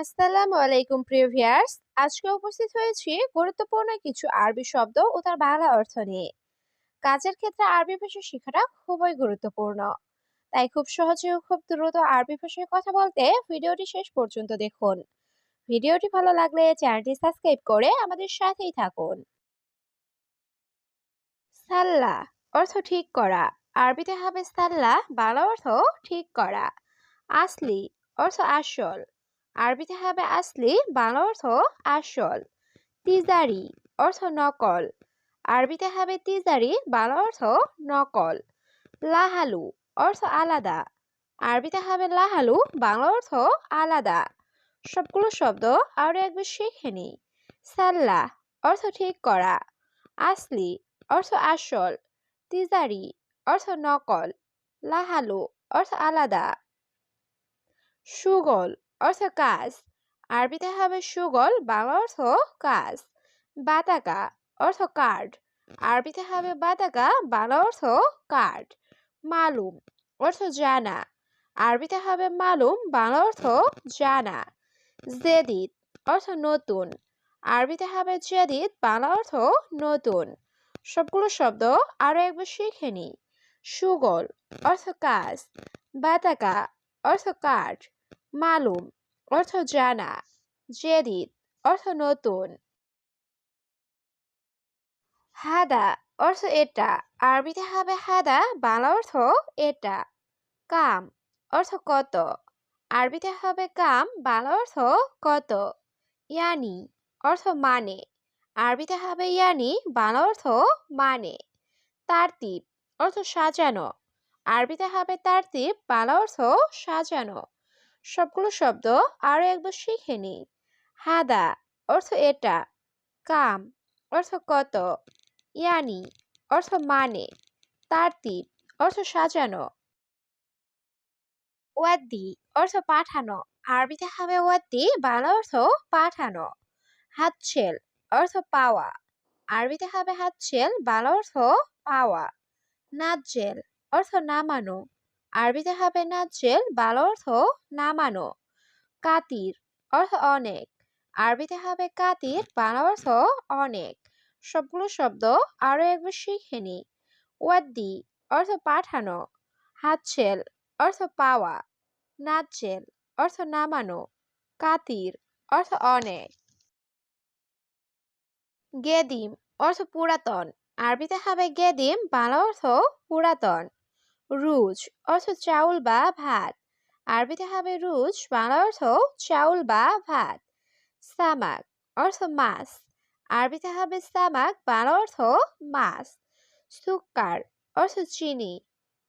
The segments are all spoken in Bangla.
আসসালামু আলাইকুম, প্রিয় ভিউয়ার্স। আজকে উপস্থিত হয়েছি গুরুত্বপূর্ণ কিছু আরবি শব্দ ও তার বাংলা অর্থ নিয়ে। কাজের ক্ষেত্রে আরবি ভাষা শেখাটা খুবই গুরুত্বপূর্ণ। তাই খুব সহজে ও খুব দ্রুত আরবি ভাষায় কথা বলতে ভিডিওটি শেষ পর্যন্ত দেখুন। ভিডিওটি ভালো লাগলে চ্যানেলটি সাবস্ক্রাইব করে আমাদের সাথেই থাকুন। সাল্লা অর্থ ঠিক করা। আরবিতে হবে সাল্লা, বাংলা অর্থ ঠিক করা। আসলি অর্থ আসল। আরবিতে হবে আসলি, বাংলা অর্থ আসল। তিজারি, অর্থ নকল। আরবিতে হবে তিজারি, বাংলা অর্থ নকল। লাহালু, অর্থ আলাদা। আরবিতে হবে লাহালু, বাংলা অর্থ আলাদা। সবগুলো শব্দ আরও একবার শিখে নি সাল্লা, অর্থ ঠিক করা। আসলি, অর্থ আসল। তিজারি, অর্থ নকল। লাহালু, অর্থ আলাদা। সুগল অর্থ কাজ। আরবিতে হবে সুগল, বাংলা অর্থ কাজ। বাতাকা, অর্থ কার্ড। আরবিতে হবে বাতাকা, বাংলা অর্থ কার্ড। মালুম, অর্থ জানা। আরবিতে হবে মালুম, বাংলা অর্থ জানা। জেদিদ, অর্থ নতুন। আরবিতে হবে জেদিদ, বাংলা অর্থ নতুন। সবগুলো শব্দ আরও একবার শিখে নি সুগল, অর্থ কাজ। বাতাকা, অর্থ কার্ড। মালুম, অর্থ জানা জেদিদ অর্থ নতুন। হাদা, অর্থ এটা। আরবিতে হবে হাদা, বাংলা অর্থ এটা। কাম, অর্থ কত। আরবিতে হবে কাম, বাংলা অর্থ কত। ইয়ানি, অর্থ মানে। আরবিতে হবে ইয়ানি, বাংলা অর্থ মানে। তারতিব, অর্থ সাজানো। আরবিতে হবে তারতিব, বাংলা অর্থ সাজানো। সবগুলো শব্দ আরও একবার শিখে নি হাদা অর্থ এটা, কাম অর্থ কত, ইয়ানি অর্থ মানে তারতিব অর্থ সাজানো। ওয়াদ্দি অর্থ পাঠানো, আরবিতে হবে ওয়াদ্দি, বাংলা অর্থ পাঠানো। হাতছেল অর্থ পাওয়া, আরবিতে হবে হাতছেল বাংলা অর্থ পাওয়া। নাজ্জেল অর্থ নামানো আরবিতে হবে নাজ্জেল বাল অর্থ নামানো। কাতির অর্থ অনেক। আরবিতে হবে কাতির, বাংলা অর্থ অনেক। সবগুলো শব্দ আরও একবার শিখে নি। ওয়াদ্দি অর্থ পাঠানো। হাতছেল অর্থ পাওয়া। নাজ্জেল অর্থ নামানো। কাতির অর্থ অনেক। গেদিম অর্থ পুরাতন। আরবিতে হবে গেদিম, বাংলা অর্থ পুরাতন। রুজ অর্থ চাউল বা ভাত। আরবিতে হবে রুজ, বাংলা অর্থ চাউল বা ভাত। সামাক অর্থ মাছ। আরবিতে হবে সামাক বাংলা অর্থ মাছ। সুক্কার অর্থ চিনি।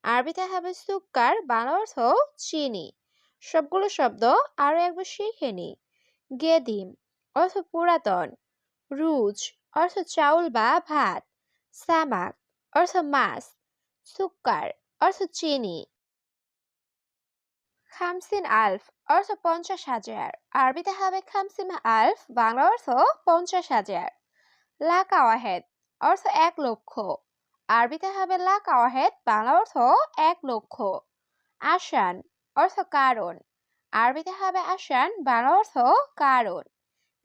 আরবিতে হবে সুক্কার, বাংলা অর্থ চিনি। সবগুলো শব্দ আরও একবার শিখে নি। গেদিম অর্থ পুরাতন। রুজ অর্থ চাউল বা ভাত। সামাক অর্থ মাছ। সুক্কার অর্থ চিনি। খামসিন আলফ, অর্থ পঞ্চাশ হাজার। আরবিতে হবে খামসিন আলফ, বাংলা অর্থ পঞ্চাশ হাজার। লাক আওয়াহেদ অর্থ এক লক্ষ। আরবিতে হবে লাক আওয়াহেদ বাংলা অর্থ এক লক্ষ। আসান, অর্থ কারণ। আরবিতে হবে আসান, বাংলা অর্থ কারণ।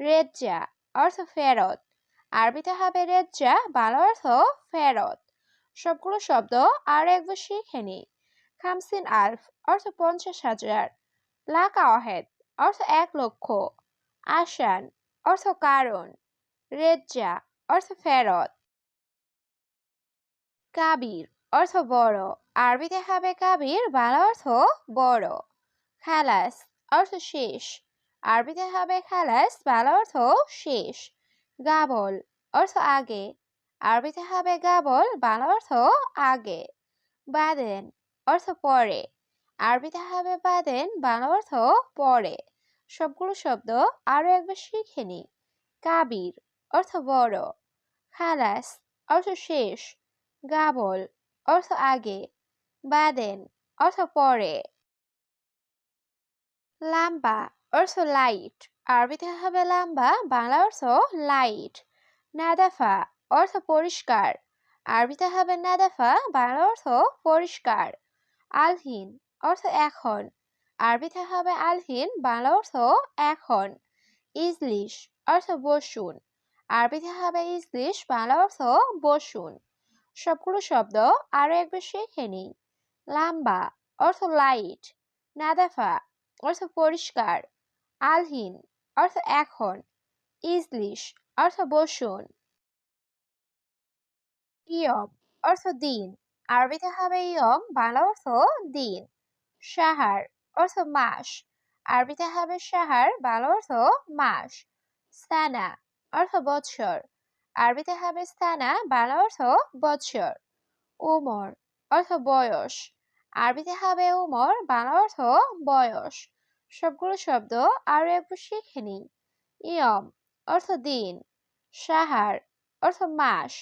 রেজ্জা, অর্থ ফেরত। আরবিতে হবে রেজ্জা, বাংলা অর্থ ফেরত। সবগুলো শব্দ আর একবার শিখে নি খামসিন আলফ অর্থ পঞ্চাশ হাজার। লাকা অহেদ, অর্থ এক লক্ষ। আসান অর্থ কারণ। রেজ্জা, অর্থ ফেরত। কাবির, অর্থ বড়। আরবিতে হবে কাবির, বাংলা অর্থ বড়। খালাস, অর্থ শেষ। আরবিতে হবে খালাস, বাংলা অর্থ শেষ। গাবল, অর্থ আগে। আরবিতে হবে গাবল বাংলা অর্থ আগে, বাদেন অর্থ পরে। আরবিতে হবে বাদেন বাংলা অর্থ পরে। সবগুলো শব্দ আরও একবার শিখে নি। কাবির অর্থ বড়। খালাস অর্থ শেষ। গাবল অর্থ আগে, বাদেন অর্থ পরে। লাম্বা অর্থ লাইট। আরবিতে হবে লাম্বা বাংলা অর্থ লাইট। নাদাফা অর্থ পরিষ্কার। আরবিতে হবে নাদাফা, বাংলা অর্থ পরিষ্কার। আলহীন, অর্থ এখন। আরবিতে হবে আলহীন, বাংলা অর্থ এখন। ইজলিশ, অর্থ বসুন। আরবিতে হবে ইজলিশ, বাংলা অর্থ বসুন। সবগুলো শব্দ আরও একবার শিখে নিই। লাম্বা, অর্থ লাইট। নাদাফা, অর্থ পরিষ্কার। আলহীন, অর্থ এখন। ইজলিশ, অর্থ বসুন। ইয়ম অর্থ দিন। আরবিতে হবে ইয়ম বাংলা অর্থ দিন। সাহার অর্থ মাস। আরবিতে হবে সাহার, বাংলা অর্থ মাস। সানা অর্থ বৎসর। আরবিতে হবে স্থানা, বাংলা অর্থ বৎসর। উমর অর্থ বয়স। আরবিতে হবে উমর, বাংলা অর্থ বয়স। সবগুলো শব্দ আরও একটু শিখে নিই। ইয়ম অর্থ দিন। সাহার অর্থ মাস।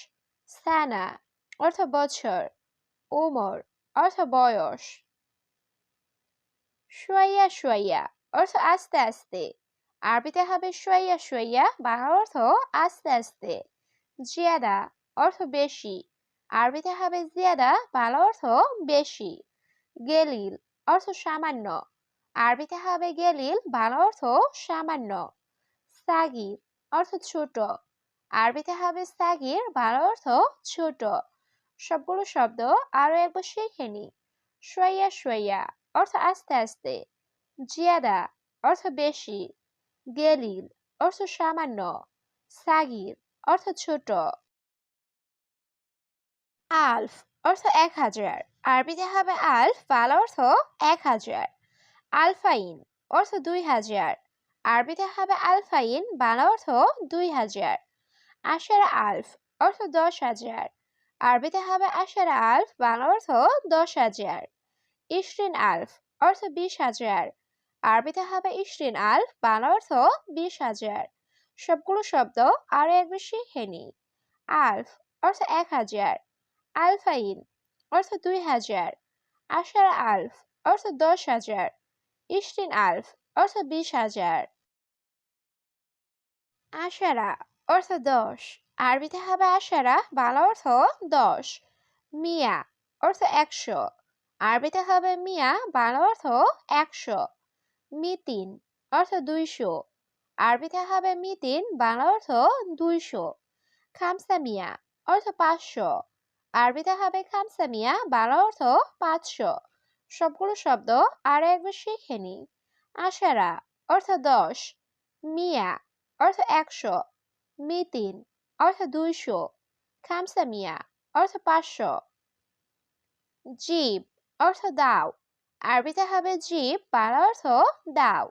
সানা অর্থ বছর উমর অর্থ বয়স। শুয়াইয়া শুয়াইয়া অর্থ আস্তে আস্তে। আরবিতে হবে শুয়াইয়া শুয়াইয়া বাংলা অর্থ আস্তে আস্তে। জিয়াদা, অর্থ বেশি। আরবিতে হবে জিয়াদা, বাংলা অর্থ বেশি। গেলিল, অর্থ সামান্য। আরবিতে হবে গেলিল, বাংলা অর্থ সামান্য। সাগির, অর্থ ছোট। আরবিতে হবে সাগির বাংলা অর্থ ছোট। সবগুলো শব্দ আরও একবার শিখে নি সোয়া সোয়া অর্থ আস্তে আস্তে। জিয়াদা, অর্থ বেশি। গেলিল, অর্থ সামান্য। সাগির, অর্থ ছোট। আলফ, অর্থ এক হাজার। আরবিতে হবে আলফ বাংলা অর্থ এক হাজার। আলফাইন, অর্থ দুই হাজার। আরবিতে হবে আলফাইন বাংলা অর্থ দুই হাজার। আশারা আলফ অর্থ দশ হাজার। আরবিতে হবে আশারা আলফ, বাংলা অর্থ দশ হাজার। ইশরিন আলফ অর্থ বিশ হাজার। আরবিতে হবে ইশরিন আলফ, বাংলা অর্থ বিশ হাজার। সবগুলো শব্দ আরও এক বেশি হেনি। আলফ অর্থ এক হাজার। আলফাইন অর্থ দুই হাজার। আশার আলফ অর্থ দশ হাজার। ইশরিন আলফ অর্থ বিশ হাজার। আশারা অর্থ দশ আরবিতে হবে আশারা, বাংলা অর্থ দশ। মিয়া অর্থ একশো। আরবিতে হবে মিয়া, বাংলা অর্থ একশো। মিতিন অর্থ দুইশো। আরবিতে হবে মিতিন, বাংলা অর্থ দুইশো। খামসা মিয়া অর্থ পাঁচশো। আরবিতে হবে খামসা মিয়া, বাংলা অর্থ পাঁচশো। সবগুলো শব্দ আরও একবার শিখে নি আশারা অর্থ দশ। মিয়া অর্থ একশো। মিতিন অর্থ দুইশো খামসা মিয়া অর্থ পাঁচশো জীব অর্থ দাও আরবিতে হবে জীব বাংলা অর্থ দাও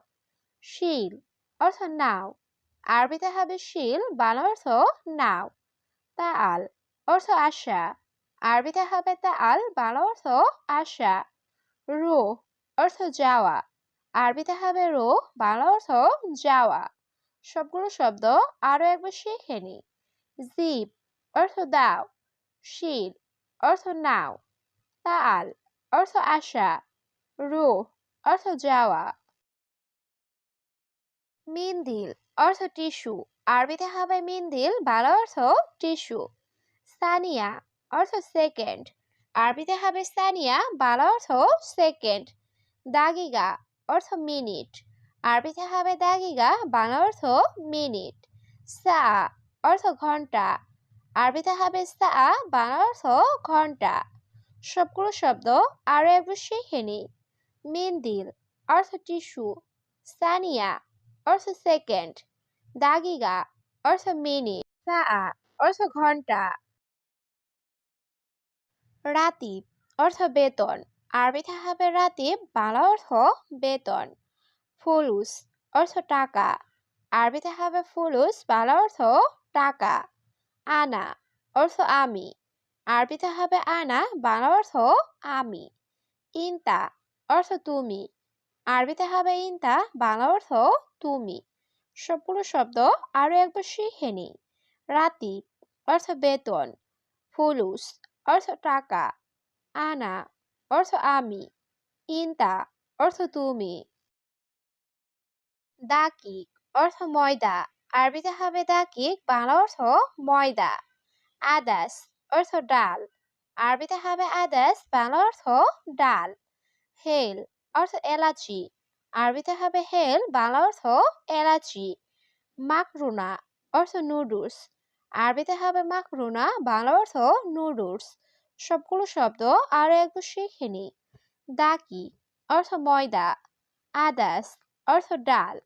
শিল অর্থ নাও আরবিতে হবে শিল বাংলা অর্থ নাও তাল অর্থ আশা আরবিতে হবে তাল বাংলা অর্থ আশা রো অর্থ যাওয়া আরবিতে হবে রো বাংলা অর্থ যাওয়া সবগুলো শব্দ আরও একবার শিখে নি জিপ অর্থ দাও। শিল অর্থ নাও। তাল, অর্থ আশা। রো অর্থ যাওয়া। মিন্দিল অর্থ টিস্যু আরবিতে হবে মিন্দিল বাংলা অর্থ টিস্যু সানিয়া অর্থ সেকেন্ড আরবিতে হবে সানিয়া বাংলা অর্থ সেকেন্ড দাগিগা অর্থ মিনিট আরবিতে হবে দাগিগা বাংলা অর্থ মিনিট। সা অর্থ ঘণ্টা। আরবিতে হবে সা বাংলা অর্থ ঘণ্টা। সবগুলো শব্দ আরও একবার শিখে নি মিন্দিল অর্থ টিস্যু। সানিয়া অর্থ সেকেন্ড। দাগিগা অর্থ মিনিট। সা অর্থ ঘণ্টা। রাতিব অর্থ বেতন। আরবিতে হবে রাতিব বাংলা অর্থ বেতন। ফুলুস, অর্থ টাকা। আরবিতে হবে ফুলুস, বাংলা অর্থ টাকা। আনা, অর্থ আমি। আরবিতে হবে আনা, বাংলা অর্থ আমি। ইনতা, অর্থ তুমি। আরবিতে হবে ইনতা, বাংলা অর্থ তুমি। সবগুলো শব্দ আরও একবার শিখে নি। রাতি, অর্থ বেতন। ফুলুস, অর্থ টাকা। আনা, অর্থ আমি। ইনতা, অর্থ তুমি। দাকিক অর্থ ময়দা। আরবিতে হবে দাকিক বাংলা অর্থ ময়দা। আদাস অর্থ ডাল। আরবিতে হবে আদাস বাংলা অর্থ ডাল। হেল অর্থ এলাচি। আরবিতে হবে হেল, বাংলা অর্থ এলাচি। মাকরুনা অর্থ নুডলস। আরবিতে হবে মাকরুনা, বাংলা অর্থ নুডলস। সবগুলো শব্দ আরও একবার শিখে নি দাকি অর্থ ময়দা। আদাস অর্থ ডাল।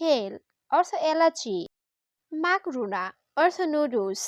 হেল অর্থ এলাচি মাকরুনা অর্থ নুডলস